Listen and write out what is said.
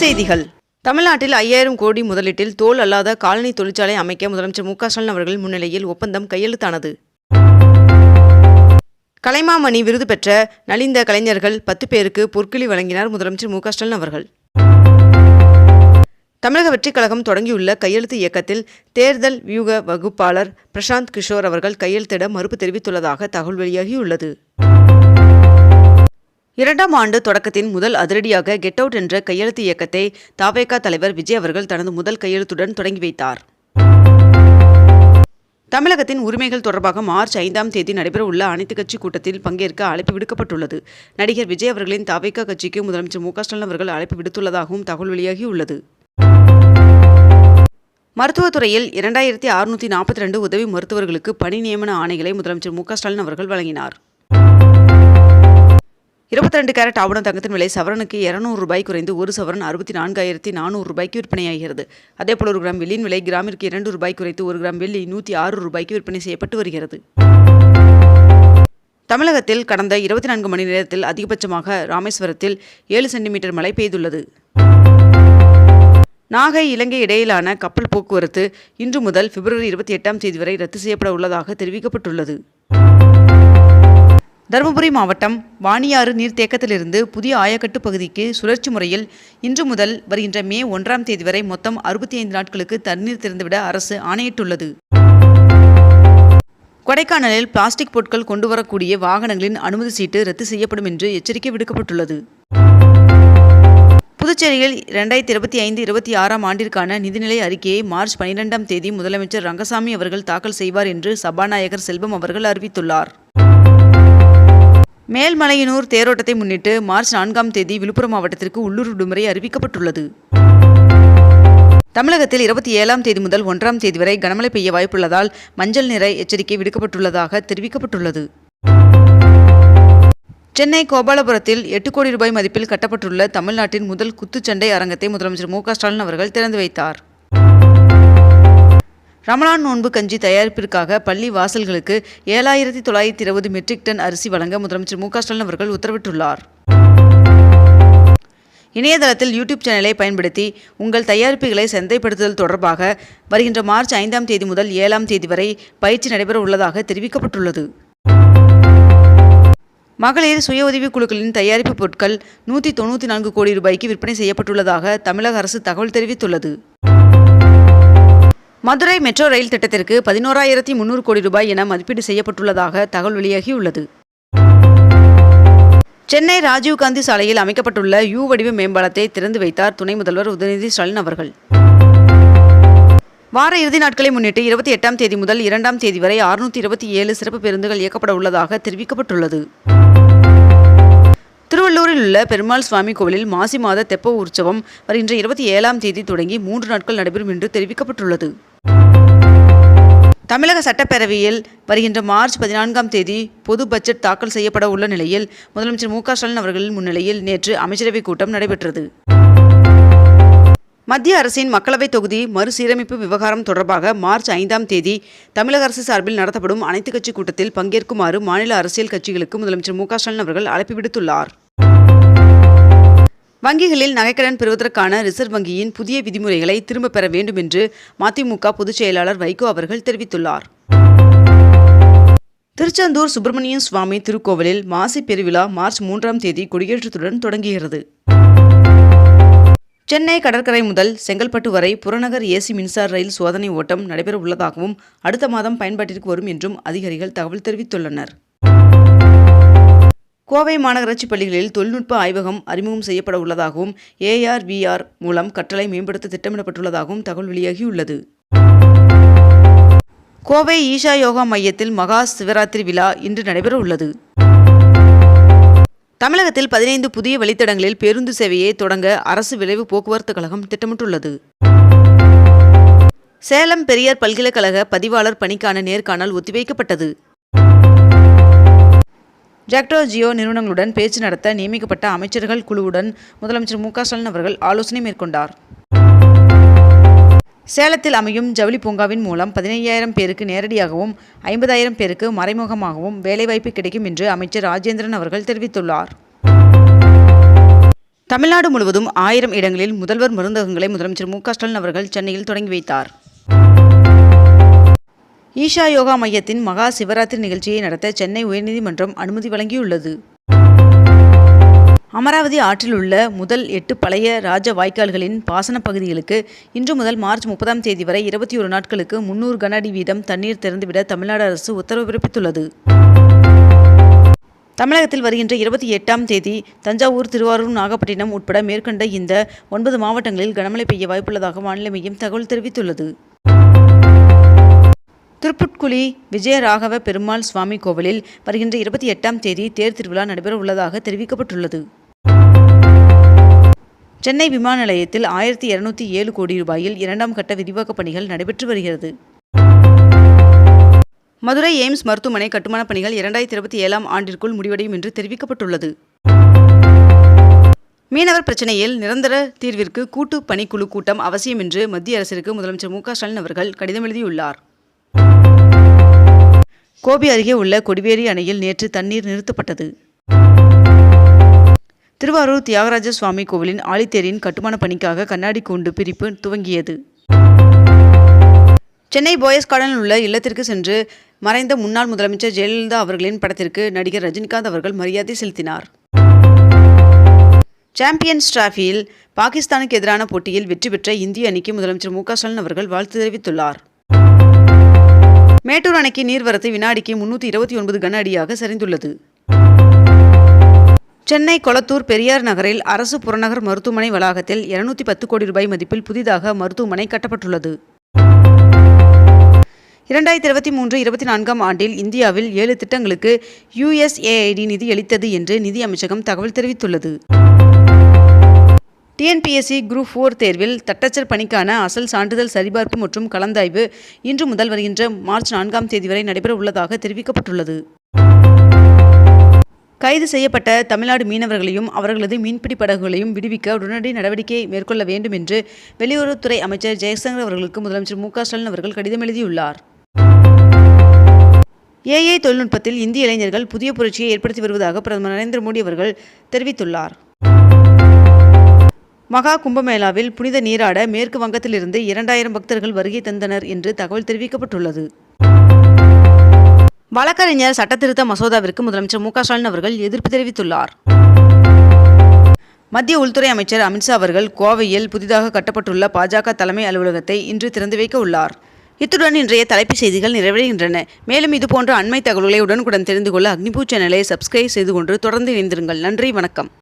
செய்திகள். தமிழ்நாட்டில் ஐயாயிரம் கோடி முதலீட்டில் தோல் அல்லாத காலனி தொழிற்சாலை அமைக்க முதலமைச்சர் மு க ஸ்டாலின் அவர்கள் முன்னிலையில் ஒப்பந்தம் கையெழுத்தானது. கலைமாமணி விருது பெற்ற நலிந்த கலைஞர்கள் பத்து பேருக்கு பொற்கிளி வழங்கினார் முதலமைச்சர் மு க ஸ்டாலின் அவர்கள். தமிழக வெற்றிக் கழகம் தொடங்கியுள்ள கையெழுத்து இயக்கத்தில் தேர்தல் வியூக வகுப்பாளர் பிரசாந்த் கிஷோர் அவர்கள் கையெழுத்திட மறுப்பு தெரிவித்துள்ளதாக தகவல் வெளியாகியுள்ளது. இரண்டாம் ஆண்டு தொடக்கத்தின் முதல் அதிரடியாக கெட் அவுட் என்ற கையெழுத்து இயக்கத்தை தாவேகா தலைவர் விஜய் அவர்கள் தனது முதல் கையெழுத்துடன் தொடங்கி வைத்தார். தமிழகத்தின் உரிமைகள் தொடர்பாக மார்ச் ஐந்தாம் தேதி நடைபெறவுள்ள அனைத்துக் கட்சி கூட்டத்தில் பங்கேற்க அழைப்பு விடுக்கப்பட்டுள்ளது. நடிகர் விஜய் அவர்களின் தாவேகா கட்சிக்கு முதலமைச்சர் மு ஸ்டாலின் அவர்கள் அழைப்பு விடுத்துள்ளதாகவும் தகவல் வெளியாகியுள்ளது. மருத்துவத்துறையில் இரண்டாயிரத்தி அறுநூற்றி நாற்பத்தி ரெண்டு உதவி மருத்துவர்களுக்கு பணி நியமன ஆணைகளை முதலமைச்சர் மு ஸ்டாலின் அவர்கள் வழங்கினார். இருபத்தி ரெண்டு கேரட் ஆவண தங்கத்தின் விலை சவரனுக்கு இரநூறு ரூபாய் குறைந்து ஒரு சவரன் அறுபத்தி நான்காயிரத்தி நானூறு ரூபாய்க்கு விற்பனையாகிறது அதேபோல் ஒரு கிராம் வெள்ளியின் விலை கிராமிற்கு இரண்டு ரூபாய் குறைத்து ஒரு கிராம் வெள்ளி நூற்றி ஆறு ரூபாய்க்கு விற்பனை செய்யப்பட்டு வருகிறது. தமிழகத்தில் கடந்த இருபத்தி நான்கு மணி நேரத்தில் அதிகபட்சமாக ராமேஸ்வரத்தில் ஏழு சென்டிமீட்டர் மழை பெய்துள்ளது. நாகை இலங்கை இடையிலான கப்பல் போக்குவரத்து இன்று முதல் பிப்ரவரி இருபத்தி எட்டாம் தேதி வரை ரத்து செய்யப்பட உள்ளதாக தெரிவிக்கப்பட்டுள்ளது. தருமபுரி மாவட்டம் வாணியாறு நீர்த்தேக்கத்திலிருந்து புதிய ஆயக்கட்டு பகுதிக்கு சுழற்சி முறையில் இன்று முதல் வருகின்ற மே ஒன்றாம் தேதி வரை மொத்தம் அறுபத்தி ஐந்து நாட்களுக்கு தண்ணீர் திறந்துவிட அரசு ஆணையிட்டுள்ளது. கொடைக்கானலில் பிளாஸ்டிக் பொருட்கள் கொண்டு வரக்கூடிய வாகனங்களின் அனுமதி சீட்டு ரத்து செய்யப்படும் என்று எச்சரிக்கை விடுக்கப்பட்டுள்ளது. புதுச்சேரியில் இரண்டாயிரத்தி இருபத்தி ஐந்து இருபத்தி ஆறாம் ஆண்டிற்கான நிதிநிலை அறிக்கையை மார்ச் பனிரெண்டாம் தேதி முதலமைச்சர் ரங்கசாமி அவர்கள் தாக்கல் செய்வார் என்று சபாநாயகர் செல்வம் அவர்கள் அறிவித்துள்ளார். மேல்மலையனூர் தேரோட்டத்தை முன்னிட்டு மார்ச் நான்காம் தேதி விழுப்புரம் மாவட்டத்திற்கு உள்ளூர் விடுமுறை அறிவிக்கப்பட்டுள்ளது. தமிழகத்தில் இருபத்தி ஏழாம் தேதி முதல் ஒன்றாம் தேதி வரை கனமழை பெய்ய வாய்ப்புள்ளதால் மஞ்சள் நிற எச்சரிக்கை விடுக்கப்பட்டுள்ளதாக தெரிவிக்கப்பட்டுள்ளது. சென்னை கோபாலபுரத்தில் எட்டு கோடி ரூபாய் மதிப்பில் கட்டப்பட்டுள்ள தமிழ்நாட்டின் முதல் குத்துச்சண்டை அரங்கத்தை முதலமைச்சர் மு க ஸ்டாலின் அவர்கள் திறந்து வைத்தார். ரமலான் நோன்பு கஞ்சி தயாரிப்பிற்காக பள்ளி வாசல்களுக்கு ஏழாயிரத்தி தொள்ளாயிரத்தி இருபது மெட்ரிக் டன் அரிசி வழங்க முதலமைச்சர் மு ஸ்டாலின் அவர்கள் உத்தரவிட்டுள்ளார். இணையதளத்தில் யூடியூப் சேனலை பயன்படுத்தி உங்கள் தயாரிப்புகளை சந்தைப்படுத்துதல் தொடர்பாக வருகின்ற மார்ச் ஐந்தாம் தேதி முதல் ஏழாம் தேதி வரை பயிற்சி நடைபெற உள்ளதாக தெரிவிக்கப்பட்டுள்ளது. மகளிர் சுய உதவிக் குழுக்களின் தயாரிப்பு பொருட்கள் நூற்றி தொண்ணூற்றி நான்கு கோடி ரூபாய்க்கு விற்பனை செய்யப்பட்டுள்ளதாக தமிழக அரசு தகவல் தெரிவித்துள்ளது. மதுரை மெட்ரோ ரயில் திட்டத்திற்கு பதினோராயிரத்தி முன்னூறு கோடி ரூபாய் என மதிப்பீடு செய்யப்பட்டுள்ளதாக தகவல் வெளியாகியுள்ளது. சென்னை ராஜீவ்காந்தி சாலையில் அமைக்கப்பட்டுள்ள யூ வடிவ மேம்பாலத்தை திறந்து வைத்தார் துணை முதல்வர் உதயநிதி ஸ்டாலின் அவர்கள். வார இறுதி நாட்களை முன்னிட்டு இருபத்தி எட்டாம் தேதி முதல் இரண்டாம் தேதி வரை அறுநூற்றி இருபத்தி ஏழு சிறப்பு பேருந்துகள் இயக்கப்பட உள்ளதாக தெரிவிக்கப்பட்டுள்ளது. திருவள்ளூரில் உள்ள பெருமாள் சுவாமி கோவிலில் மாசி மாத தெப்ப உற்சவம் வருகின்ற இருபத்தி ஏழாம் தேதி தொடங்கி மூன்று நாட்கள் நடைபெறும் என்று தெரிவிக்கப்பட்டுள்ளது. தமிழக சட்டப்பேரவையில் வருகின்ற மார்ச் பதினான்காம் தேதி பொது பட்ஜெட் தாக்கல் செய்யப்பட உள்ள நிலையில் முதலமைச்சர் மு க ஸ்டாலின் அவர்களின் முன்னிலையில் நேற்று அமைச்சரவைக் கூட்டம் நடைபெற்றது. மத்திய அரசின் மக்களவைத் தொகுதி மறுசீரமைப்பு விவகாரம் தொடர்பாக மார்ச் ஐந்தாம் தேதி தமிழக அரசு சார்பில் நடத்தப்படும் அனைத்துக் கட்சி கூட்டத்தில் பங்கேற்குமாறு மாநில அரசியல் கட்சிகளுக்கு முதலமைச்சர் மு க ஸ்டாலின் அவர்கள் அழைப்பு விடுத்துள்ளார். வங்கிகளில் நகைக்கடன் பெறுவதற்கான ரிசர்வ் வங்கியின் புதிய விதிமுறைகளை திரும்பப் பெற வேண்டும் என்று மதிமுக பொதுச் செயலாளர் வைகோ அவர்கள் தெரிவித்துள்ளார். திருச்செந்தூர் சுப்பிரமணியன் சுவாமி திருக்கோவிலில் மாசி பெருவிழா மார்ச் மூன்றாம் தேதி கொடியேற்றத்துடன் தொடங்குகிறது. சென்னை கடற்கரை முதல் செங்கல்பட்டு வரை புறநகர் ஏசி மின்சார ரயில் சோதனை ஓட்டம் நடைபெற உள்ளதாகவும் அடுத்த மாதம் பயன்பாட்டிற்கு வரும் என்றும் அதிகாரிகள் தகவல் தெரிவித்துள்ளனர். கோவை மாநகராட்சி பள்ளிகளில் தொழில்நுட்ப ஆய்வகம் அறிமுகம் செய்யப்பட உள்ளதாகவும் ஏஆர்விஆர் மூலம் கற்றலை மேம்படுத்த திட்டமிடப்பட்டுள்ளதாகவும் தகவல் வெளியாகியுள்ளது. கோவை ஈஷா யோகா மையத்தில் மகா சிவராத்திரி விழா இன்று நடைபெற உள்ளது. தமிழகத்தில் பதினைந்து புதிய வழித்தடங்களில் பேருந்து சேவையை தொடங்க அரசு விளைவு போக்குவரத்து கழகம் திட்டமிட்டுள்ளது. சேலம் பெரியார் பல்கலைக்கழக பதிவாளர் பணிக்கான நேர்காணல் ஒத்திவைக்கப்பட்டது. ஜாக்டோ ஜியோ நிறுவனங்களுடன் பேச்சு நடத்த நியமிக்கப்பட்ட அமைச்சர்கள் குழுவுடன் முதலமைச்சர் மு க ஸ்டாலின் அவர்கள் ஆலோசனை மேற்கொண்டார். சேலத்தில் அமையும் ஜவுளி பூங்காவின் மூலம் பதினையாயிரம் பேருக்கு நேரடியாகவும் ஐம்பதாயிரம் பேருக்கு மறைமுகமாகவும் வேலைவாய்ப்பு கிடைக்கும் என்று அமைச்சர் ராஜேந்திரன் அவர்கள் தெரிவித்துள்ளார். தமிழ்நாடு முழுவதும் ஆயிரம் இடங்களில் முதல்வர் மருந்தகங்களை முதலமைச்சர் மு க ஸ்டாலின் அவர்கள் சென்னையில் தொடங்கி வைத்தார். ஈஷா யோகா மையத்தின் மகா சிவராத்திரி நிகழ்ச்சியை நடத்த சென்னை உயர்நீதிமன்றம் அனுமதி வழங்கியுள்ளது. அமராவதி ஆற்றில் உள்ள முதல் எட்டு பழைய ராஜ வாய்க்கால்களின் பாசன பகுதிகளுக்கு இன்று முதல் மார்ச் முப்பதாம் தேதி வரை இருபத்தி ஒரு நாட்களுக்கு முன்னூறு கன அடி வீதம் தண்ணீர் திறந்துவிட தமிழ்நாடு அரசு உத்தரவு பிறப்பித்துள்ளது. தமிழகத்தில் வருகின்ற இருபத்தி எட்டாம் தேதி தஞ்சாவூர் திருவாரூர் நாகப்பட்டினம் உட்பட மேற்கண்ட இந்த ஒன்பது மாவட்டங்களில் கனமழை பெய்ய வாய்ப்புள்ளதாக வானிலை மையம் தகவல் தெரிவித்துள்ளது. திருப்புட்குழி விஜயராகவ பெருமாள் சுவாமி கோவிலில் வருகின்ற இருபத்தி எட்டாம் தேதி தேர் திருவிழா நடைபெற உள்ளதாக தெரிவிக்கப்பட்டுள்ளது. சென்னை விமான நிலையத்தில் ஆயிரத்தி இருநூத்தி ஏழு கோடி ரூபாயில் இரண்டாம் கட்ட விரிவாக்கப் பணிகள் நடைபெற்று வருகிறது. மதுரை எய்ம்ஸ் மருத்துவமனை கட்டுமானப் பணிகள் இரண்டாயிரத்தி இருபத்தி ஏழாம் ஆண்டிற்குள் முடிவடையும் என்று தெரிவிக்கப்பட்டுள்ளது. மீனவர் பிரச்சினையில் நிரந்தர தீர்விற்கு கூட்டு பணிக்குழு கூட்டம் அவசியம் என்று மத்திய அரசிற்கு முதலமைச்சர் மு க ஸ்டாலின் அவர்கள் கடிதம் எழுதியுள்ளார். கோபி அருகே உள்ள கொடிவேரி அணையில் நேற்று தண்ணீர் நிறுத்தப்பட்டது. திருவாரூர் தியாகராஜ சுவாமி கோவிலின் ஆழித்தேரின் கட்டுமானப் பணிக்காக கண்ணாடி கூண்டு பிரிப்பு துவங்கியது. சென்னை போயஸ் கார்டனில் உள்ள இல்லத்திற்கு சென்று மறைந்த முன்னாள் முதலமைச்சர் ஜெயலலிதா அவர்களின் படத்திற்கு நடிகர் ரஜினிகாந்த் அவர்கள் மரியாதை செலுத்தினார். சாம்பியன்ஸ் டிராஃபியில் பாகிஸ்தானுக்கு எதிரான போட்டியில் வெற்றி பெற்ற இந்திய அணிக்கு முதலமைச்சர் மு க ஸ்டாலின் அவர்கள் வாழ்த்து தெரிவித்துள்ளார். மேட்டூர் அணைக்கு நீர்வரத்து வினாடிக்கு முன்னூற்றி இருபத்தி ஒன்பது கன அடியாக சரிந்துள்ளது. சென்னை கொளத்தூர் பெரியார் நகரில் அரசு புறநகர் மருத்துவமனை வளாகத்தில் இருநூத்தி பத்து கோடி ரூபாய் மதிப்பில் புதிதாக மருத்துவமனை கட்டப்பட்டுள்ளது. இரண்டாயிரத்தி இருபத்தி மூன்று இருபத்தி நான்காம் ஆண்டில் இந்தியாவில் ஏழு திட்டங்களுக்கு யுஎஸ்ஏஐடி நிதியளித்தது என்று நிதி அமைச்சகம் தகவல் தெரிவித்துள்ளது. டிஎன்பிஎஸ்சி குரூப் ஃபோர் தேர்வில் தட்டச்சர் பணிக்கான அசல் சான்றிதழ் சரிபார்ப்பு மற்றும் கலந்தாய்வு இன்று முதல் வருகின்ற மார்ச் நான்காம் தேதி வரை நடைபெற உள்ளதாக தெரிவிக்கப்பட்டுள்ளது. கைது செய்யப்பட்ட தமிழ்நாடு மீனவர்களையும் அவர்களது மீன்பிடி படகுகளையும் விடுவிக்க உடனடி நடவடிக்கை மேற்கொள்ள வேண்டும் என்று வெளியுறவுத்துறை அமைச்சர் ஜெயசங்கர் அவர்களுக்கு முதலமைச்சர் மு க ஸ்டாலின் அவர்கள் கடிதம் எழுதியுள்ளார். ஏஐ தொழில்நுட்பத்தில் இந்திய இளைஞர்கள் புதிய புரட்சியை ஏற்படுத்தி வருவதாக பிரதமர் நரேந்திர மோடி அவர்கள் தெரிவித்துள்ளார். மகா கும்பமேளாவில் புனித நீராட மேற்கு வங்கத்திலிருந்து இரண்டாயிரம் பக்தர்கள் வருகை தந்தனர் என்று தகவல் தெரிவிக்கப்பட்டுள்ளது. வழக்கறிஞர் சட்டத்திருத்த மசோதாவிற்கு முதலமைச்சர் மு ஸ்டாலின் அவர்கள் எதிர்ப்பு தெரிவித்துள்ளார். மத்திய உள்துறை அமைச்சர் அமித்ஷா அவர்கள் கோவையில் புதிதாக கட்டப்பட்டுள்ள பாஜக தலைமை அலுவலகத்தை இன்று திறந்து வைக்க உள்ளார். இத்துடன் இன்றைய தலைப்புச் செய்திகள் நிறைவடைகின்றன. மேலும் இதுபோன்ற அண்மை தகவல்களை உடனுக்குடன் தெரிந்து கொள்ள அக்னிபூ சேனலை சப்ஸ்கிரைப் செய்து கொண்டு தொடர்ந்து இணைந்திருங்கள். நன்றி வணக்கம்.